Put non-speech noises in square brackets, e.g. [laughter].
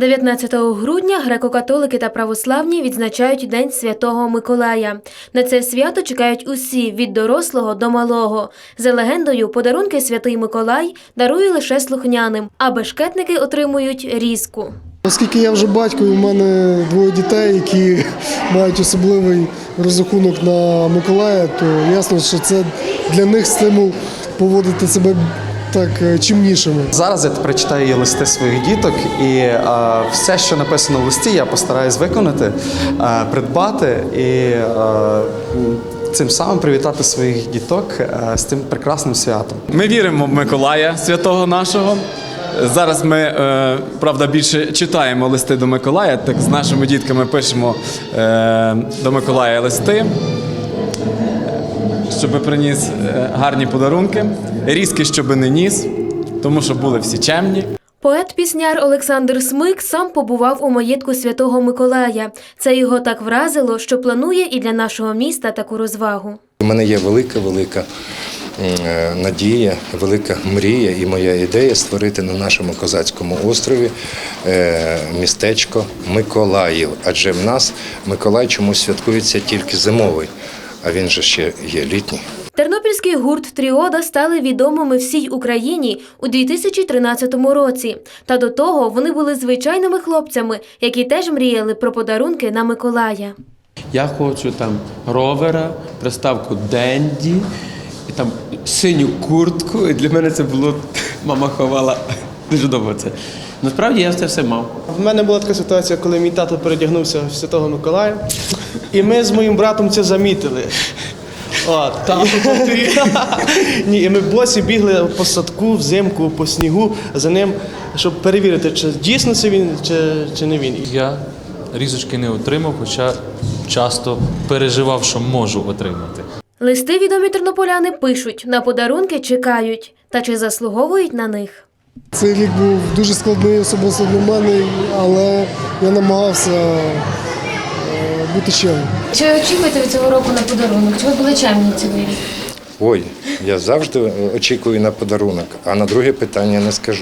19 грудня греко-католики та православні відзначають День Святого Миколая. На це свято чекають усі від дорослого до малого. За легендою, подарунки святий Миколай дарує лише слухняним, а бешкетники отримують різку. Оскільки я вже батько, і у мене двоє дітей, які [laughs] мають особливий розрахунок на Миколая, то ясно, що це для них стимул поводити себе так е, чимнішими. Зараз я тепер читаю її листи своїх діток, і е, все, що написано в листі, я постараюсь виконати, е, придбати і е, цим самим привітати своїх діток е, з цим прекрасним святом. Ми віримо в Миколая святого нашого. Зараз ми, е, правда, більше читаємо листи до Миколая, так з нашими дітками пишемо до Миколая листи, щоб приніс е, гарні подарунки, різки, щоб не ніс, тому що були всі чемні. Поет-пісняр Олександр Смик сам побував у маєтку святого Миколая. Це його так вразило, що планує і для нашого міста таку розвагу. У мене є велика, велика е, надія, велика мрія і моя ідея створити на нашому козацькому острові е, містечко Миколаїв. Адже в нас Миколай чомусь святкується тільки зимовий, а він же ще є літній. Тернопільський гурт Тріода стали відомими всій Україні у 2013 році. Та до того вони були звичайними хлопцями, які теж мріяли про подарунки на Миколая. Я хочу там ровера, приставку Денді, і там синю куртку. І для мене це було мама ховала дуже довго це. Насправді я це все мав. В мене була така ситуація, коли мій тато передягнувся в Святого Миколая, і ми з моїм братом це замітили. От, [laughs] Ні, і ми босі бігли по садку, взимку, по снігу за ним, щоб перевірити, чи дійсно це він, чи, чи не він. Я різочки не отримав, хоча часто переживав, що можу отримати. Листи відомі тернополяни пишуть, на подарунки чекають. Та чи заслуговують на них? Цей рік був дуже складний особисто для мене, але я намагався бути чемним. Чи очікуєте від цього року на подарунок? Чи ви були чемні цілий рік? Ой, я завжди е, очікую на подарунок, а на друге питання не скажу.